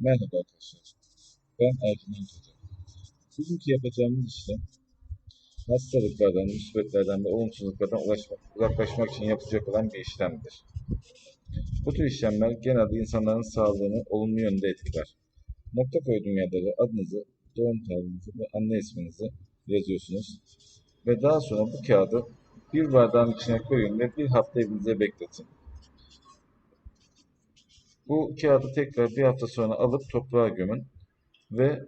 Merhaba arkadaşlar. Ben Ercüment Hoca. Bugünkü yapacağımız işlem hastalıklardan, musibetlerden ve olumsuzluklardan ulaşmak, uzaklaşmak için yapılacak olan bir işlemdir. Bu tür işlemler genelde insanların sağlığını olumlu yönde etkiler. Nokta koyduğum yerlere adınızı, doğum tarihinizi ve anne isminizi yazıyorsunuz. Ve daha sonra bu kağıdı bir bardağın içine koyun ve bir hafta evinizde bekletin. Bu kağıdı tekrar bir hafta sonra alıp toprağa gömün ve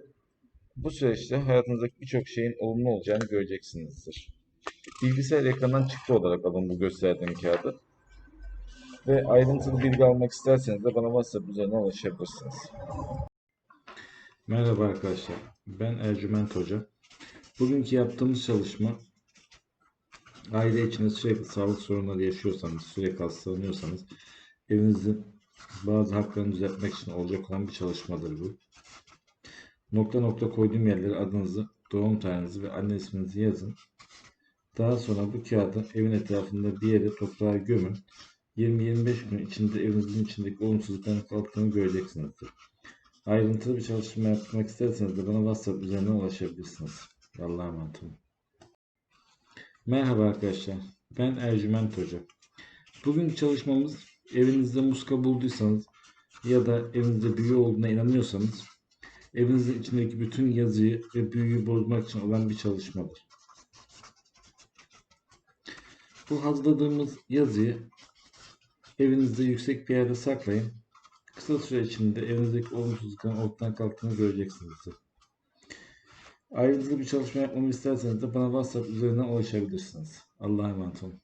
bu süreçte hayatınızdaki birçok şeyin olumlu olacağını göreceksinizdir. Bilgisayar ekranından çıktı olarak alın bu gösterdiğim kağıdı. Ve ayrıntılı bilgi almak isterseniz de bana WhatsApp üzerinden ulaşabilirsiniz. Merhaba arkadaşlar, ben Ercüment Hoca. Bugünkü yaptığımız çalışma, aile içinde sürekli sağlık sorunları yaşıyorsanız, sürekli hastalanıyorsanız, evinizin bazı haklarını düzeltmek için olacak olan bir çalışmadır bu. Nokta nokta koyduğum yerlere adınızı, doğum tarihinizi ve anne isminizi yazın. Daha sonra bu kağıdı evin etrafında bir yere toprağa gömün. 20-25 gün içinde evinizin içindeki olumsuzlukların kalktığını göreceksinizdir. Ayrıntılı bir çalışma yapmak isterseniz de bana WhatsApp üzerinden ulaşabilirsiniz. Allah'a emanet olun. Merhaba arkadaşlar. Ben Ercüment Hoca. Bugün çalışmamız evinizde muska bulduysanız ya da evinizde büyü olduğuna inanıyorsanız evinizin içindeki bütün yazıyı ve büyüyü bozmak için olan bir çalışmadır. Bu hazırladığımız yazıyı evinizde yüksek bir yerde saklayın. Kısa süre içinde evinizdeki olumsuzlukların ortadan kalktığını göreceksinizdir. Ayrıntılı bir çalışma yapmamı isterseniz de bana WhatsApp üzerinden ulaşabilirsiniz. Allah'a emanet olun.